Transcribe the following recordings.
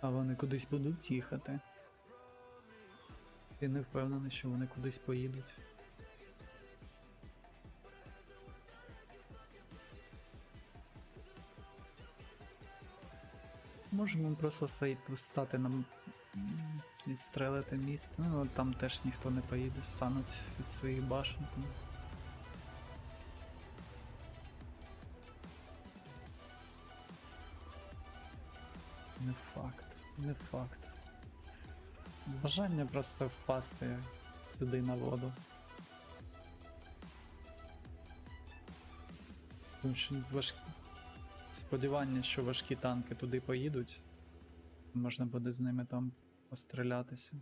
А вони кудись будуть їхати. Ти не впевнений, що вони кудись поїдуть. Можемо просто стати нам відстрелити міст. Ну, там теж ніхто не поїде, стануть від своїх башен. Не факт. Бажання просто впасти сюди на воду. Тому що важкі... сподівання, що важкі танки туди поїдуть. Можна буде з ними там пострілятися.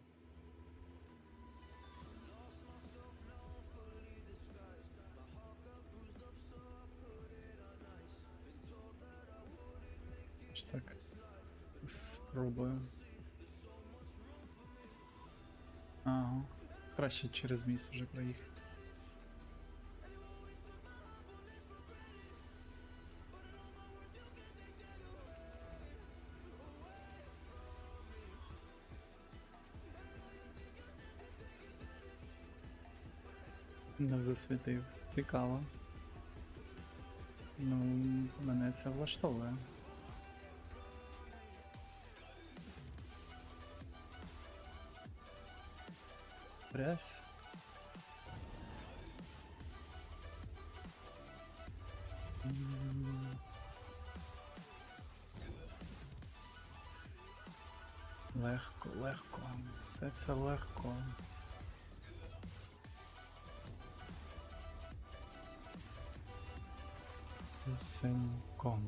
Спробую. Ага. Краще через міст вже проїхати. Не засвітив. Цікаво. Ну, мене це влаштовує. pressa. Hum. Lerco, Lercom, Setsa Lercom. Sencom.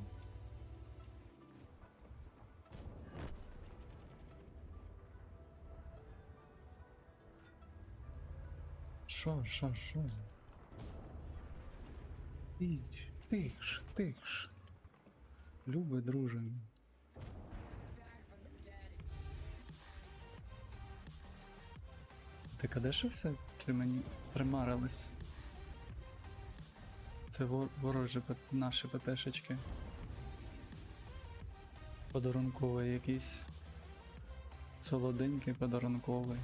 Що, що, що? Тиш, тиш, тиш. Любий друже. Ти кадешився? Чи мені примарились? Це ворожі наші ПТшечки. Подарунковий якийсь. Солоденький подарунковий.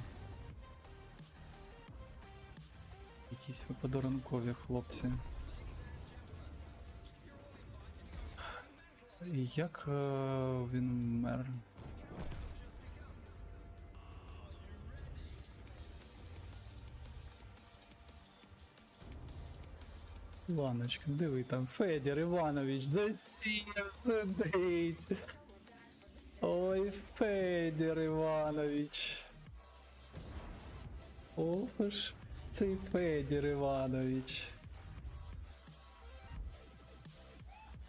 Якісь ви подарункові хлопці. Як е, він мер? Іваночка, диви там, Федір Іванович, засів сидить. Ой, Федір Іванович. Ох ж цей Федір Іванович.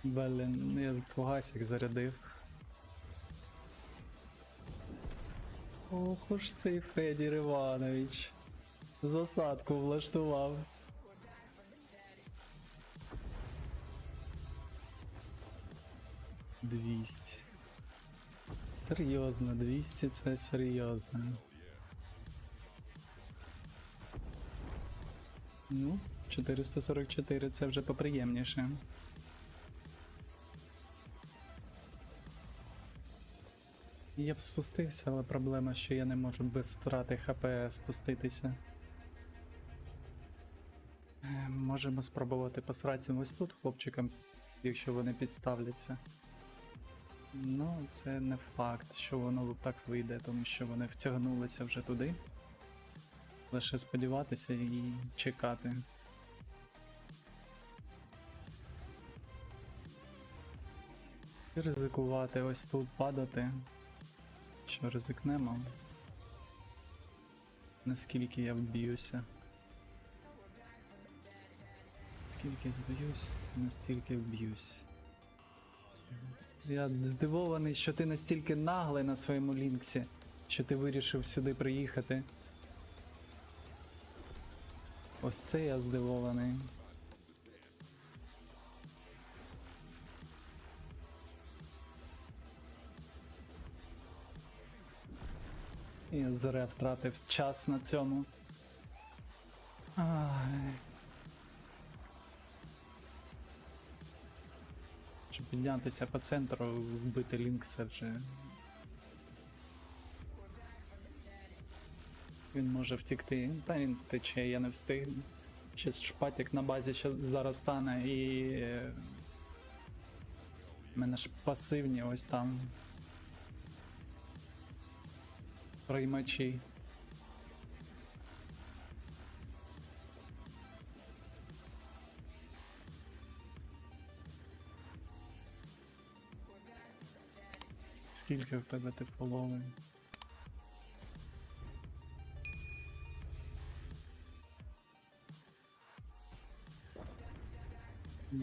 Блін, я фугасик зарядив. Ох уж цей Федір Іванович. Засадку влаштував. Двісті. Серйозно, 200 це серйозно. Ну, 444 це вже поприємніше. Я б спустився, але проблема, що я не можу без втрати ХП спуститися. Е, Можемо спробувати посратися ось тут хлопчикам, якщо вони підставляться. Ну, це не факт, що воно так вийде, тому що вони втягнулися вже туди. Лише сподіватися і чекати. І ризикувати ось тут падати. Що ризикнемо? Наскільки я вб'юся? Скільки зб'юсь, настільки вб'юсь. Я здивований, що ти настільки наглий на своєму лінксі, що ти вирішив сюди приїхати. Ось це я здивований. Я зря втратив час на цьому. Ай. Щоб піднятися по центру, вбити лінк це вже Він може втікти. Та він втече, я не встигну. Ще шпатик на базі ще зараз стане і. е, в мене ж пасивні ось там. Приймачі. Скільки в тебе ти фоловий?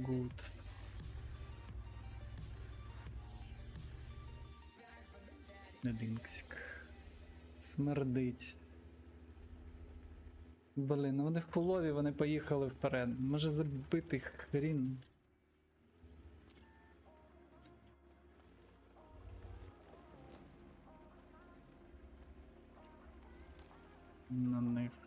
Гуд. Лінксик. Смердить. Блін, ну вони в полові, вони поїхали вперед. Може забити хрін. На них.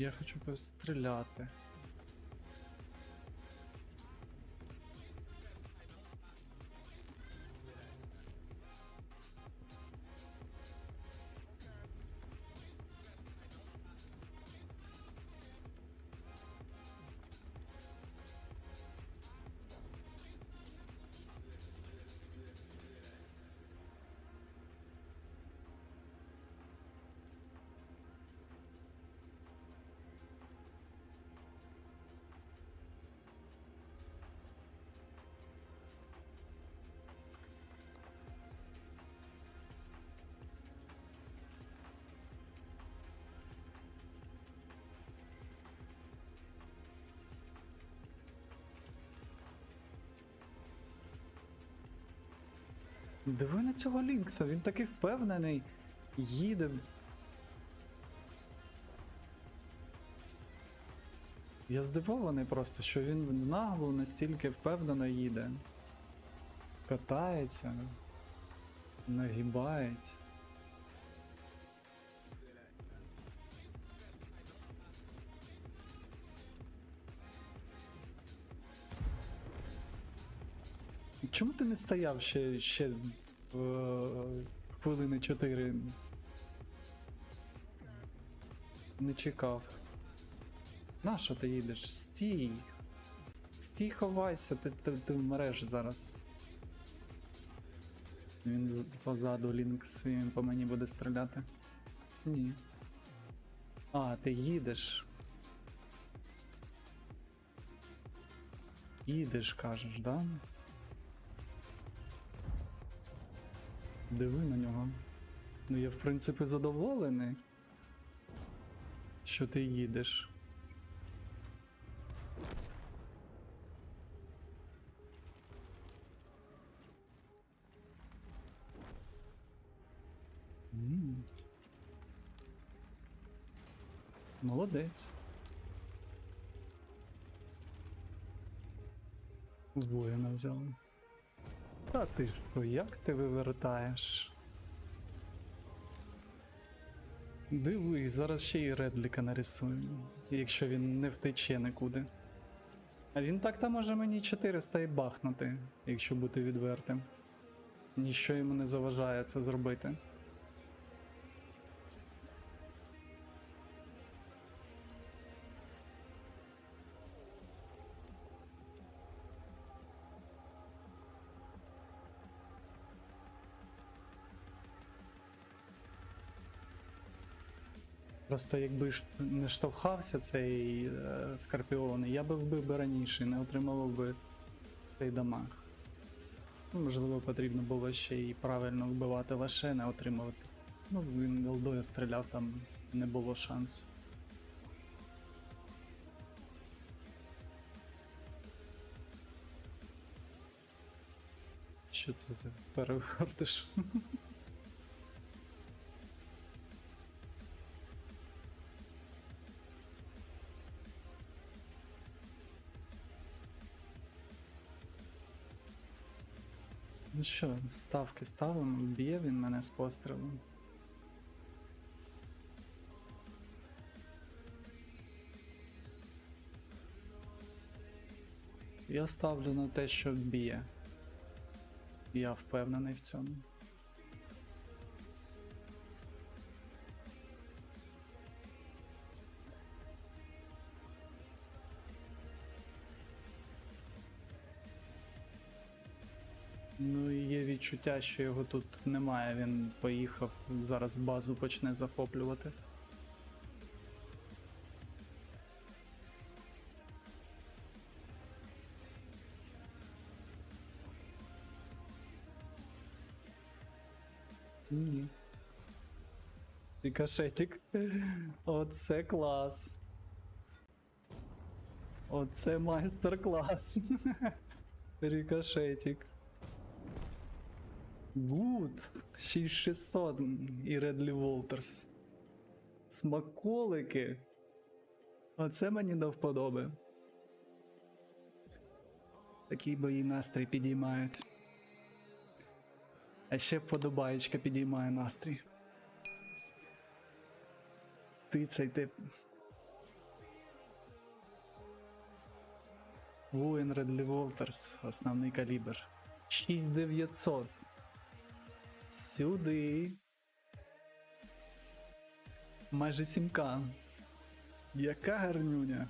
Я хочу постріляти. Диви на цього Лінкса, він такий впевнений. Їде. Я здивований просто, що він нагло настільки впевнено їде. Катається, нагибають. Чому ти не стояв ще, ще е, хвилини 4? Не чекав. На що ти їдеш? Стій! Стій, ховайся, ти, ти, ти вмреш зараз. Він позаду Лінкс, він по мені буде стріляти. Ні. А, ти їдеш. Їдеш, кажеш, да? Диви на нього. Ну я в принципі задоволений, що ти їдеш. М. Молодець. Воїна взяли. Та ти що, як ти вивертаєш? Дивись, зараз ще й Редліка нарисую, якщо він не втече нікуди. А він так то може мені 400 і бахнути, якщо бути відвертим. Ніщо йому не заважає це зробити. Просто якби не штовхався цей е, скорпіон, я би вбив би раніше, не отримував би цей дамаг. Ну, можливо, потрібно було ще і правильно вбивати лише, не отримувати. Ну, він голдою стріляв, там не було шансу. Що це за перевертиш? Ну що, ставки ставимо, б'є він мене з пострілом. Я ставлю на те, що б'є. Я впевнений в цьому. Відчуття, що його тут немає. Він поїхав, зараз базу почне захоплювати. Ні. Рикошетик. Оце клас. Оце майстер-клас. Рикошетик. Гуд. 6600 і Редлі Волтерс. Смаколики. Оце мені до вподоби. Такі бої настрій підіймають. А ще вподобаєчка підіймає настрій. Ти цей тип. Воїн Редлі Волтерс, основний калібр. 6900. Сюди. Майже 7к. Яка гарнюня.